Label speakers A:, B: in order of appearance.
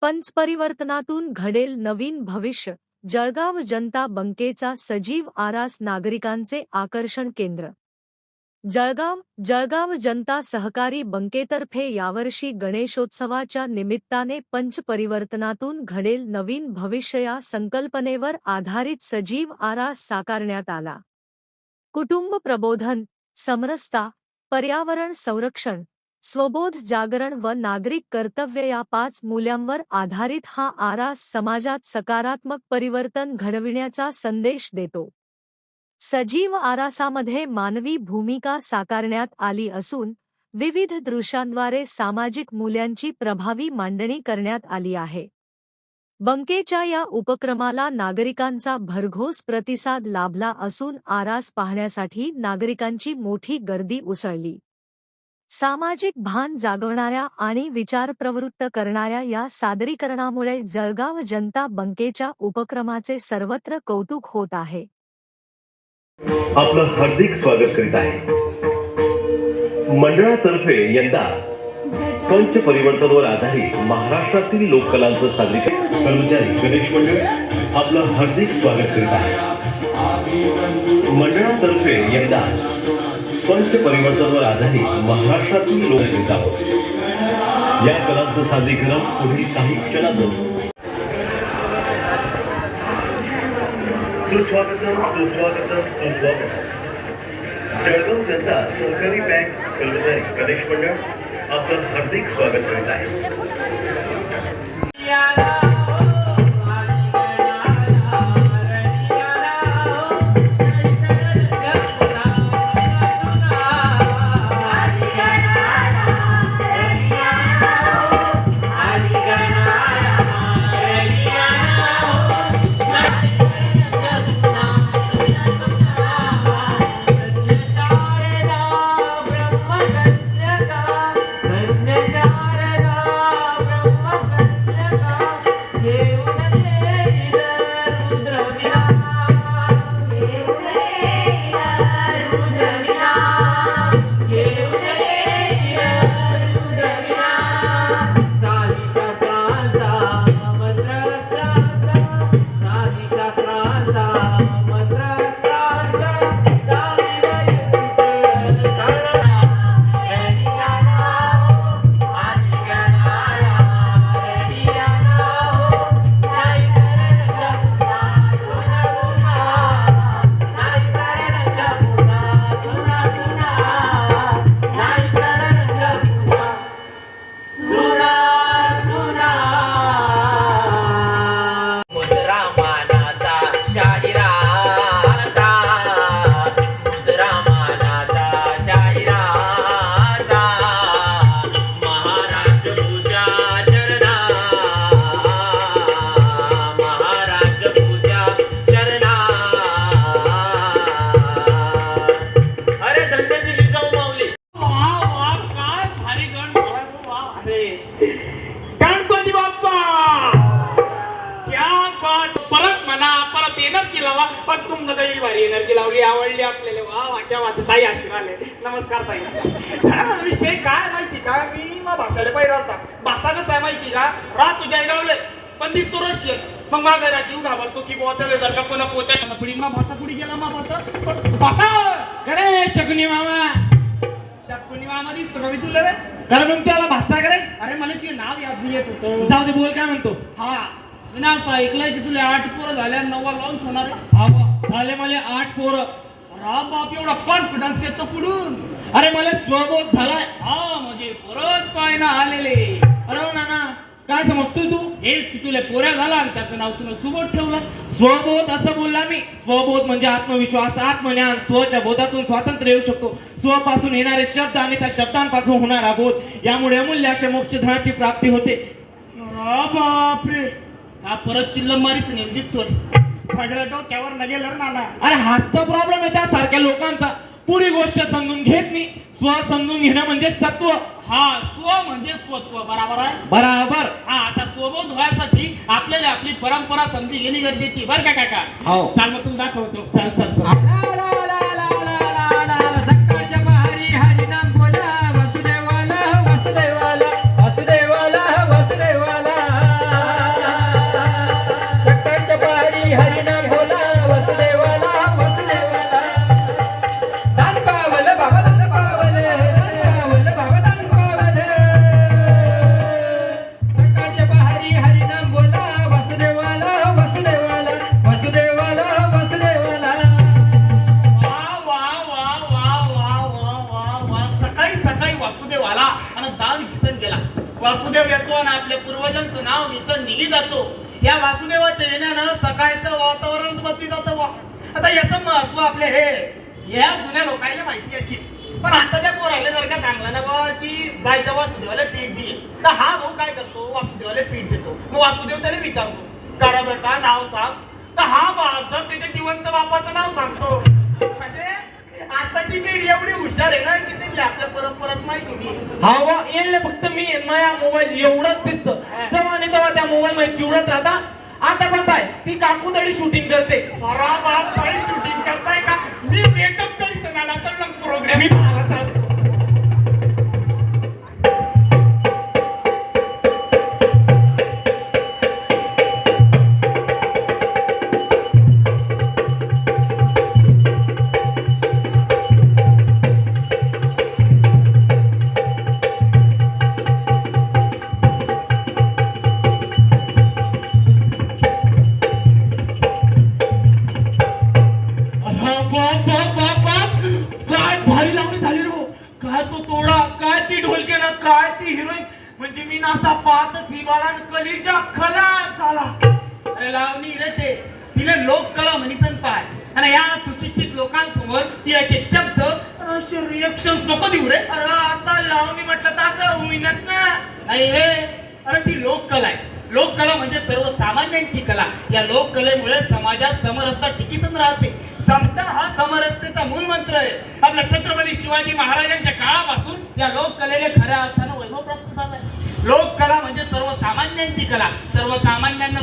A: पंचपरिवर्तनातून घडेल नवीन भविष्य. जळगाव जनता बंकेचा सजीव आरास नागरिकांचे आकर्षण केंद्र. जळगाव जळगाव जनता सहकारी बंकेतर्फे यावर्षी गणेशोत्सवाच्या निमित्ताने पंचपरिवर्तनातून घडेल नवीन भविष्य या संकल्पनेवर आधारित सजीव आरास साकारण्यात आला. कुटुंब प्रबोधन समरसता पर्यावरण संरक्षण स्वबोध जागरण व नागरिक कर्तव्य या पाच मूल्यांवर आधारित हा आरास समाजात सकारात्मक परिवर्तन घडविण्याचा संदेश देतो. सजीव आरासामध्ये मानवी भूमिका साकारण्यात आली असून विविध दृश्यांद्वारे सामाजिक मूल्यांची प्रभावी मांडणी करण्यात आली आहे. बंकेच्या या उपक्रमाला नागरिकांचा भरघोस प्रतिसाद लाभला असून आरास पाहण्यासाठी नागरिकांची मोठी गर्दी उसळली. सामाजिक भान जागवणाऱ्या आणि विचार प्रवृत्त करणाऱ्या या सादरीकरणामुळे जळगाव जनता बंकेच्या उपक्रमाचे सर्वत्र कौतुक होत आहे.
B: आपलं हार्दिक स्वागत करीत आहे. मंडळातर्फे यंदा पंच परिवर्तनवर आधारित महाराष्ट्रातील लोककलांचं सादरीकरण. कर्मचारी गणेश मंडळ आपलं हार्दिक स्वागत करीत आहे. मंडळातर्फे यंदा पंच परिवर्तनवर आधारित महाराष्ट्रातील लोक करीत आहोत या कलांचं सादरीकरण पुढील काही क्षणातच. सुस्वागतम सुस्वागतम सुस्वागतम. जळगाव जनता सहकारी बँक कर्मचारी गणेश मंडळ आपलं हार्दिक स्वागत करीत आहे.
C: आवडली आपल्याला. वा वा क्या वाटत ताई आशीर्वाद आले. नमस्कार ताई. विषय काय माहिती का? मी मग भाषाला पाहिजे होता. भाषा कसं आहे माहिती का? रात तुझ्या गावले पण दिसतो रशियन. मग माझा राजीव घाबरतो की बुवा त्याला जर का कोणा पोचा पुढे मा भाषा पुढे गेला मा भाषा. भाषा!
D: करे शकुनी मामा.
C: शकुनी मामा दिसतो का मी तुला रे?
D: कारण मग त्याला भाचा करे.
C: अरे मला ते नाव याद नाही येत होतं.
D: जाऊ दे बोल काय म्हणतो?
C: हा. मी ना असं ऐकलंय की तुला आठ पोरं झाल्या नव्वा लॉन्च होणार आहे.
D: झाले मला आठ पोरं.
C: अरे बाप एवढा कॉन्फिडन्स येतो पुढून
D: अरे मला स्वबोध झालाय.
C: हा म्हणजे परत पायना आलेले.
D: अरे हो नाना काय समजतोय तू?
C: हेच की तुला पोऱ्या झाला आणि त्याचं नाव तुला सुबोध ठेवलं.
D: स्वबोध असं बोलला मी. स्वबोध म्हणजे आत्मविश्वास आत्मज्ञान. स्वच्या बोधातून स्वातंत्र्य येऊ शकतो. स्वपासून येणारे शब्द आणि त्या शब्दांपासून होणारा बोध. यामुळे अमूल्य अशा मोक्षधनाची प्राप्ती होते.
C: अरे बापरे हा परत चिल्लम मारीस नेल दिसतोय. सगळं डोक्यावर न गेलं रे नाना
D: अरे हाच तर प्रॉब्लेम आहे त्यासारख्या लोकांचा. पुरी गोष्ट समजून घेत नाही स्व समजून घेणं म्हणजे सत्व.
C: हा स्व म्हणजे स्वत्व बरोबर आहे?
D: बराबर.
C: हा आता स्वबोध व्हायसाठी आपल्याला आपली परंपरा समजी घेणे गरजेची. बरं का काका?
D: हो.
C: चाल मग तुला दाखवतो.
D: चल चल चल.
C: वासुदेव येतो आणि आपल्या पूर्वजांचं नाव विसन निघी जातो. या वासुदेवाच्या येण्यानं सकाळचं वातावरण बदली जातं वा आता याचं महत्त्व आपले हे या जुन्या लोकांना माहिती अशी पण आता त्या पोराले जर का सांगलं ना बा की जायचं वासुदेवाला पीठ दे. तर हा भाऊ काय करतो? वासुदेवाला पीठ देतो. मग वासुदेव त्याला विचारतो करा बेटा नाव सांग. तर हा बाजार त्याच्या जिवंत बापाचं नाव सांगतो. म्हणजे आताची पिढी एवढी हुशार आहे ना की त्यांनी आपल्या परंपराच माहिती
D: हा वा येईल फक्त. मी आणि माझ्या मोबाईल एवढंच दिसतं. जेव्हा आणि तेव्हा त्या मोबाईल मध्ये चिवडत राहता. आता पण पाय ती काकू तरी शूटिंग करते
C: शूटिंग करताय का? मी मेकअप तरी सणाला तर
D: काय भारी लावणी झाली रे. काय तो तोडा काय ती ढोलकेनं काय ती हिरोईन. म्हणजे मी नासा पाहतच ही बाळा कलीच्या खला झाला.
C: अरे लावणी रे ते. तिने लोककला म्हणीसन पाय. आणि या सुशिक्षित लोकांसमोर ती असे शब्द असे रिएक्शन नको देऊ रे.
D: अरे आता लावणी म्हटलं तर असं होईनच ना.
C: नाही रे. अरे ती लोककला आहे. लोककला म्हणजे सर्वसामान्यांची कला. या लोककलेमुळे समाजात समरसता टिकीसन राहते. समता हा समरसतेचा मूल मंत्र आहे. आपल्या छत्रपती शिवाजी महाराजांच्या काळापासून या लोककलेला खऱ्या अर्थानं वैभव प्राप्त झालाय. लोककला म्हणजे सर्वसामान्यांची कला. सर्वसामान्यांना